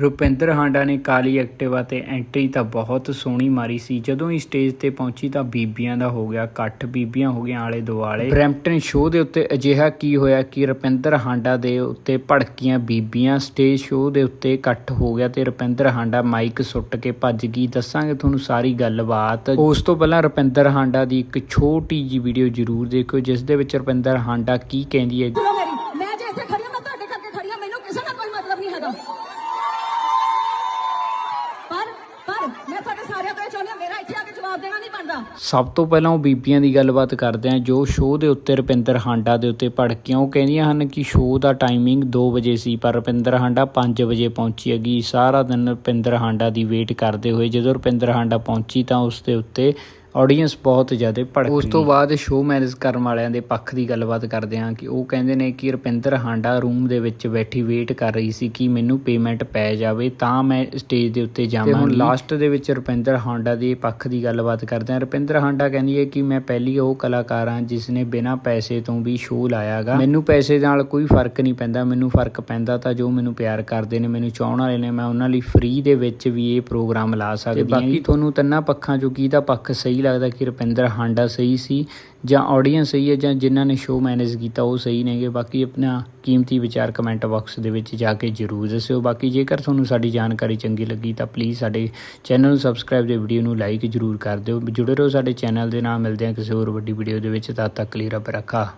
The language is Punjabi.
ਰੁਪਿੰਦਰ ਹਾਂਡਾ ਨੇ ਕਾਲੀ ਐਕਟਿਵਾ ਤੇ ਐਂਟਰੀ ਤਾਂ ਬਹੁਤ ਸੋਹਣੀ ਮਾਰੀ ਸੀ। ਜਦੋਂ ਹੀ ਸਟੇਜ ਤੇ ਪਹੁੰਚੀ ਤਾਂ ਬੀਬੀਆਂ ਦਾ ਹੋ ਗਿਆ ਇਕੱਠ, ਬੀਬੀਆਂ ਹੋ ਗਈਆਂ ਆਲੇ ਦੁਆਲੇ। ਬਰੈਂਪਟਨ ਸ਼ੋਅ ਦੇ ਉੱਤੇ ਅਜਿਹਾ ਕੀ ਹੋਇਆ ਕਿ ਰੁਪਿੰਦਰ ਹਾਂਡਾ ਦੇ ਉੱਤੇ ਭੜਕੀਆਂ ਬੀਬੀਆਂ ਸਟੇਜ ਸ਼ੋਅ ਦੇ ਉੱਤੇ ਇਕੱਠ ਹੋ ਗਿਆ ਤੇ ਰੁਪਿੰਦਰ ਹਾਂਡਾ ਮਾਈਕ ਸੁੱਟ ਕੇ ਭੱਜ ਗਈ। ਦੱਸਾਂਗੇ ਤੁਹਾਨੂੰ ਸਾਰੀ ਗੱਲਬਾਤ। ਉਸ ਤੋਂ ਪਹਿਲਾਂ ਰੁਪਿੰਦਰ ਹਾਂਡਾ ਦੀ ਇੱਕ ਛੋਟੀ ਜੀ ਵੀਡੀਓ ਜ਼ਰੂਰ ਦੇਖਿਓ, ਜਿਸ ਦੇ ਵਿੱਚ ਰੁਪਿੰਦਰ ਹਾਂਡਾ ਕੀ ਕਹਿੰਦੀ ਹੈ। ਮੈਂ ਜੇ ਇੱਥੇ ਖੜੀ ਹਾਂ, ਮੈਂ ਤੁਹਾਡੇ ਕਰਕੇ ਖੜੀ ਹਾਂ, ਮੈਨੂੰ ਕਿਸੇ ਨਾਲ ਕੋਈ ਮਤਲਬ ਨਹੀਂ ਹੈਗਾ ਪਰ ਪਰ ਮੈਂ ਤੁਹਾਡੇ ਸਾਰਿਆਂ ਤੋਂ ਇਹ ਚਾਹੁੰਦੀ ਹਾਂ, ਮੇਰਾ ਇੱਥੇ ਆ ਕੇ ਜਵਾਬ ਦੇਣਾ ਨਹੀਂ ਬਣਦਾ। ਸਭ ਤੋਂ ਪਹਿਲਾਂ ਉਹ ਬੀਬੀਆਂ ਦੀ ਗੱਲਬਾਤ ਕਰਦੇ ਹਾਂ, ਜੋ ਸ਼ੋਅ ਦੇ ਉੱਤੇ ਰੁਪਿੰਦਰ ਹਾਂਡਾ ਦੇ ਉੱਤੇ ਭੜਕੀਆਂ ਉਹ ਕਹਿੰਦੀਆਂ ਹਨ ਕਿ ਸ਼ੋਅ ਦਾ ਟਾਈਮਿੰਗ 2 ਵਜੇ ਸੀ, ਪਰ ਰੁਪਿੰਦਰ ਹਾਂਡਾ 5 ਵਜੇ ਪਹੁੰਚੀ ਹੈਗੀ। ਸਾਰਾ ਦਿਨ ਰੁਪਿੰਦਰ ਹਾਂਡਾ ਦੀ ਵੇਟ ਕਰਦੇ ਹੋਏ, ਜਦੋਂ ਰੁਪਿੰਦਰ ਹਾਂਡਾ ਪਹੁੰਚੀ ਤਾਂ ਉਸ ਦੇ ਉੱਤੇ ਆਡੀਅנס ਬਹੁਤ ਜ਼ਿਆਦਾ ਭੜਕ ਉਸ ਤੋਂ ਬਾਅਦ ਸ਼ੋਅ ਮੈਨੇਜ ਕਰਨ ਵਾਲਿਆਂ ਦੇ ਪੱਖ ਦੀ ਗੱਲਬਾਤ ਕਰਦੇ ਹਾਂ ਕਿ ਉਹ ਕਹਿੰਦੇ ਨੇ ਕਿ ਰੁਪਿੰਦਰ ਹਾਂਡਾ ਰੂਮ ਦੇ ਵਿੱਚ ਬੈਠੀ ਵੇਟ ਕਰ ਰਹੀ ਸੀ ਕਿ ਮੈਨੂੰ ਪੇਮੈਂਟ ਪੈ ਜਾਵੇ ਤਾਂ ਮੈਂ ਸਟੇਜ ਦੇ ਉੱਤੇ ਜਾਵਾਂਗੀ ਤੇ ਹੁਣ ਲਾਸਟ ਦੇ ਵਿੱਚ ਰੁਪਿੰਦਰ ਹਾਂਡਾ ਦੇ ਪੱਖ ਦੀ ਗੱਲਬਾਤ ਕਰਦੇ ਹਾਂ। ਰੁਪਿੰਦਰ ਹਾਂਡਾ ਕਹਿੰਦੀ ਹੈ ਕਿ ਮੈਂ ਪਹਿਲੀ ਉਹ ਕਲਾਕਾਰ ਹਾਂ ਜਿਸ ਨੇ ਬਿਨਾਂ ਪੈਸੇ ਤੋਂ ਵੀ ਸ਼ੋਅ ਲਾਇਆਗਾ। ਮੈਨੂੰ ਪੈਸੇ ਨਾਲ ਕੋਈ ਫ਼ਰਕ ਨਹੀਂ ਪੈਂਦਾ ਮੈਨੂੰ ਫ਼ਰਕ ਪੈਂਦਾ ਤਾਂ ਜੋ ਮੈਨੂੰ ਪਿਆਰ ਕਰਦੇ ਨੇ ਮੈਨੂੰ ਚਾਹਣ ਵਾਲੇ ਨੇ ਮੈਂ ਉਹਨਾਂ ਲਈ ਫ੍ਰੀ ਦੇ ਵਿੱਚ ਵੀ ਇਹ ਪ੍ਰੋਗਰਾਮ ਲਾ ਸਕਦੀ ਹਾਂ। ਬਾਕੀ ਤੁਹਾਨੂੰ ਤਿੰਨਾਂ ਪੱਖਾਂ ਚੋਂ ਕਿਹਦਾ ਪੱਖ ਸਹੀ ਲੱਗਦਾ ਕਿ ਰੁਪਿੰਦਰ ਹਾਂਡਾ ਸਹੀ ਸੀ ਜਾਂ ਆਡੀਅנס ਸਹੀ ਹੈ ਜਾਂ ਜਿਨ੍ਹਾਂ ਨੇ ਸ਼ੋਅ ਮੈਨੇਜ ਕੀਤਾ ਉਹ ਸਹੀ ਨੇਗੇ। ਬਾਕੀ ਆਪਣਾ ਕੀਮਤੀ ਵਿਚਾਰ ਕਮੈਂਟ ਬਾਕਸ ਦੇ ਵਿੱਚ ਜਾ ਕੇ ਜਰੂਰ ਦੱਸਿਓ। ਬਾਕੀ ਜੇਕਰ ਤੁਹਾਨੂੰ ਸਾਡੀ ਜਾਣਕਾਰੀ ਚੰਗੀ ਲੱਗੀ ਤਾਂ ਪਲੀਜ਼ ਸਾਡੇ ਚੈਨਲ ਨੂੰ ਸਬਸਕ੍ਰਾਈਬ ਤੇ ਵੀਡੀਓ ਨੂੰ ਲਾਈਕ ਜਰੂਰ ਕਰ ਦਿਓ। ਜੁੜੇ ਰਹੋ ਸਾਡੇ ਚੈਨਲ ਦੇ ਨਾਲ। ਮਿਲਦੇ ਹਾਂ ਕਿਸੇ ਹੋਰ ਵੱਡੀ ਵੀਡੀਓ ਦੇ ਵਿੱਚ। ਤਦ ਤੱਕ ਲਈ ਰੱਬ ਰੱਖਾ।